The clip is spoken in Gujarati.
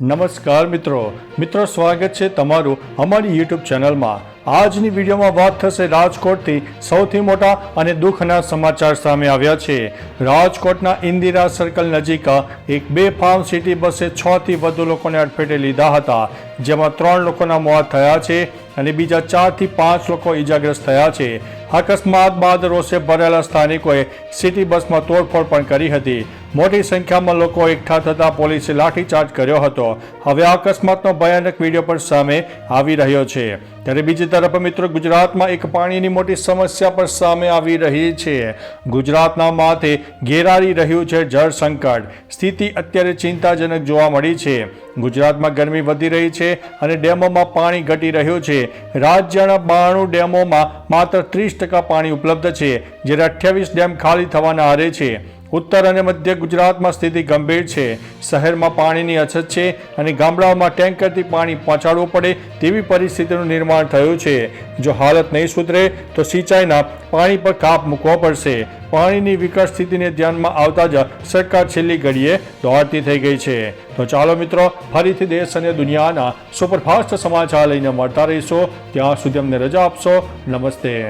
નમસ્કાર મિત્રો. મિત્રો, સ્વાગત છે તમારું અમારી યુટ્યુબ ચેનલમાં. આજની વિડીયોમાં વાત થશે રાજકોટથી સૌથી મોટા અને દુઃખના સમાચાર સામે આવ્યા છે. રાજકોટના ઇન્દિરા સર્કલ નજીક એક બે ફાર્મ સિટી બસે છ થી વધુ લોકોને અડફેટે લીધા હતા, જેમાં ત્રણ લોકોના મોત થયા છે અને બીજા ચારથી પાંચ લોકો ઈજાગ્રસ્ત થયા છે. અકસ્માત બાદ રોષે ભરેલા સ્થાનિકોએ સિટી બસમાં તોડફોડ પણ કરી હતી. મોટી સંખ્યામાં લોકો એકઠા થતા પોલીસે લાઠીચાર્જ કર્યો હતો. હવે આ અકસ્માતનો ભયાનક વીડિયો પણ સામે આવી રહ્યો છે. ત્યારે બીજી તરફ મિત્રો ગુજરાતમાં એક પાણીની મોટી સમસ્યા પણ સામે આવી રહી છે. ગુજરાતના માથે ઘેરારી રહ્યું છે જળ સંકટ. સ્થિતિ અત્યારે ચિંતાજનક જોવા મળી છે. ગુજરાતમાં ગરમી વધી રહી છે અને ડેમોમાં પાણી ઘટી રહ્યું છે. રાજ્યના બાણું ડેમોમાં માત્ર ત્રીસ ટકા પાણી ઉપલબ્ધ છે. જ્યારે અઠ્યાવીસ ડેમ ખાલી થવાના આરે છે. ઉત્તર અને મધ્ય ગુજરાતમાં સ્થિતિ ગંભીર છે. શહેરમાં પાણીની અછત છે અને ગામડાઓમાં ટેન્કરથી પાણી પહોંચાડવું પડે તેવી પરિસ્થિતિનું નિર્માણ થયું છે. જો હાલત નહીં સુધરે, તો સિંચાઈના પાણી પર કાપ મૂકવો પડશે. પાણીની વિકટ સ્થિતિને ધ્યાનમાં આવતા જ સરકાર છેલ્લી ઘડીએ દોડતી થઈ ગઈ છે. તો ચાલો મિત્રો, ફરીથી દેશ અને દુનિયાના સુપરફાસ્ટ સમાચાર લઈને મળતા રહીશો. ત્યાં સુધી અમને રજા આપશો. નમસ્તે.